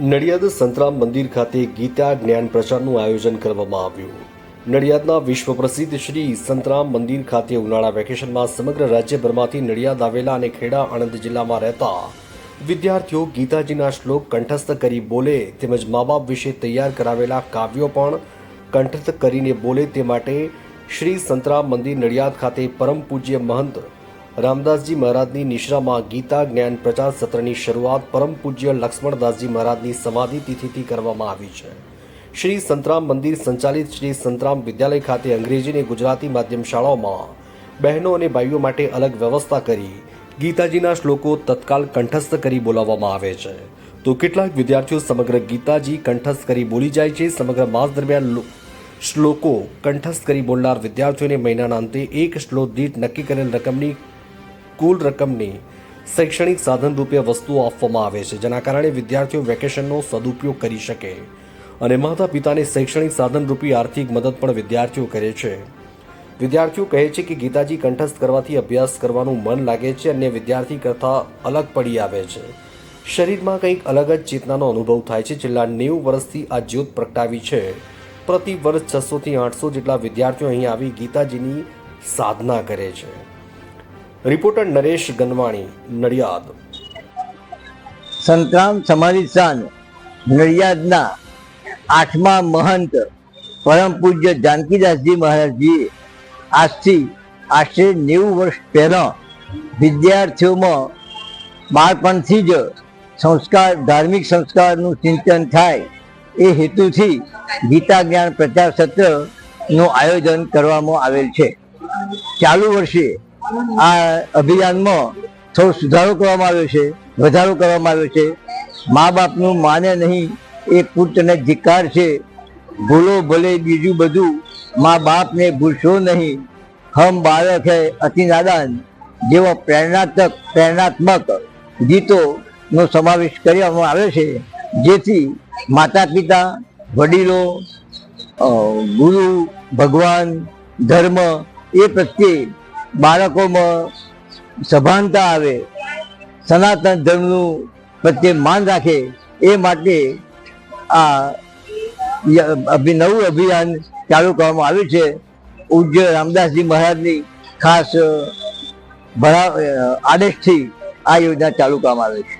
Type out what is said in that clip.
નડિયાદ સંતરામ મંદિર ખાતે ગીતા જ્ઞાન પ્રચારનું આયોજન કરવામાં આવ્યું. નડિયાદના વિશ્વ પ્રસિદ્ધ શ્રી સંતરામ મંદિર ખાતે ઉનાળા વેકેશનમાં સમગ્ર રાજ્યભરમાંથી નડિયાદ આવેલા અને ખેડા આણંદ જિલ્લામાં રહેતા વિદ્યાર્થીઓ ગીતાજીના શ્લોક કંઠસ્થ કરી બોલે તેમજ મા બાપ વિશે તૈયાર કરાવેલા કાવ્યો પણ કંઠસ્થ કરીને બોલે તે માટે શ્રી સંતરામ મંદિર નડિયાદ ખાતે પરમ પૂજ્ય મહંત રામદાસજી મહારાજની નિશ્રામાં ગીતા જ્ઞાન પ્રચાર સત્રની શરૂઆત પરમ પૂજ્ય લક્ષ્મણદાસજી મહારાજની સમાધિ તિથિથી કરવામાં આવી છે. શ્રી સંતરામ મંદિર સંચાલિત શ્રી સંતરામ વિદ્યાલય ખાતે અંગ્રેજી અને ગુજરાતી માધ્યમ શાળાઓમાં બહેનો અને ભાઈઓ માટે અલગ વ્યવસ્થા કરી ગીતાજીના શ્લોકો તત્કાલ કંઠસ્થ કરી બોલાવવામાં આવે છે. તો કેટલાક વિદ્યાર્થીઓ સમગ્ર ગીતાજી કંઠસ્થ કરી બોલી જાય છે. સમગ્ર માસ દરમિયાન શ્લોકો કંઠસ્થ કરી બોલનાર વિદ્યાર્થીઓને મહિનાના અંતે એક શ્લોક દીઠ નક્કી કરેલ રકમની કુલ રકમની શૈક્ષણિક સાધન રૂપે વસ્તુઓ આપવામાં આવે છે, જેના કારણે વિદ્યાર્થીઓ વેકેશનનો સદુપયોગ કરી શકે અને માતા પિતાને શૈક્ષણિક સાધન રૂપી આર્થિક મદદ પણ વિદ્યાર્થીઓ કરે છે. વિદ્યાર્થીઓ કહે છે કે ગીતાજી કંઠસ્થ કરવાથી અભ્યાસ કરવાનું મન લાગે છે અને વિદ્યાર્થી કરતાં અલગ પડી આવે છે. શરીરમાં કંઈક અલગ જ ચેતનાનો અનુભવ થાય છે, છેલ્લા નેવું વર્ષથી આ જ્યોત પ્રગટાવી છે. પ્રતિ વર્ષ છસોથી આઠસો જેટલા વિદ્યાર્થીઓ અહીં આવી ગીતાજીની સાધના કરે છે. રિપોર્ટર નરેશ ગનવાણી, નડિયાદ. સંતરામ સમાધિ સ્થાન, નડિયાદના આઠમા મહંત પરમ પૂજ્ય જાનકીદાસજી મહારાજજીએ આજથી આશરે નેવું વર્ષ પહેલાં વિદ્યાર્થીઓમાં બાળપણથી જ સંસ્કાર, ધાર્મિક સંસ્કારનું ચિંતન થાય એ હેતુથી ગીતા જ્ઞાન પ્રચાર સત્રનું આયોજન કરવામાં આવેલ છે. ચાલુ વર્ષે આ અભિયાનમાં થોડો સુધારો કરવામાં આવ્યો છે, વધારો કરવામાં આવ્યો છે. મા બાપનું માને નહીં, એ પુત્રને ધિક્કાર છે. ભૂલો ભલે બીજું બધું, મા બાપને ભૂલશો નહીં. હમ બાળક હૈ અતિ નાદાન જેવા પ્રેરણાત્મક પ્રેરણાત્મક ગીતોનો સમાવેશ કરવામાં આવ્યો છે. જેથી માતા પિતા વડીલો ગુરુ, ભગવાન, ધર્મ એ પ્રત્યે બાળકોમાં સભાનતા આવે, સનાતન ધર્મનું પ્રત્યે માન રાખે, એ માટે આ નવું અભિયાન ચાલુ કરવામાં આવ્યું છે. પૂજ્ય રામદાસજી મહારાજની ખાસ ભરા આદેશથી આ યોજના ચાલુ કરવામાં આવી છે.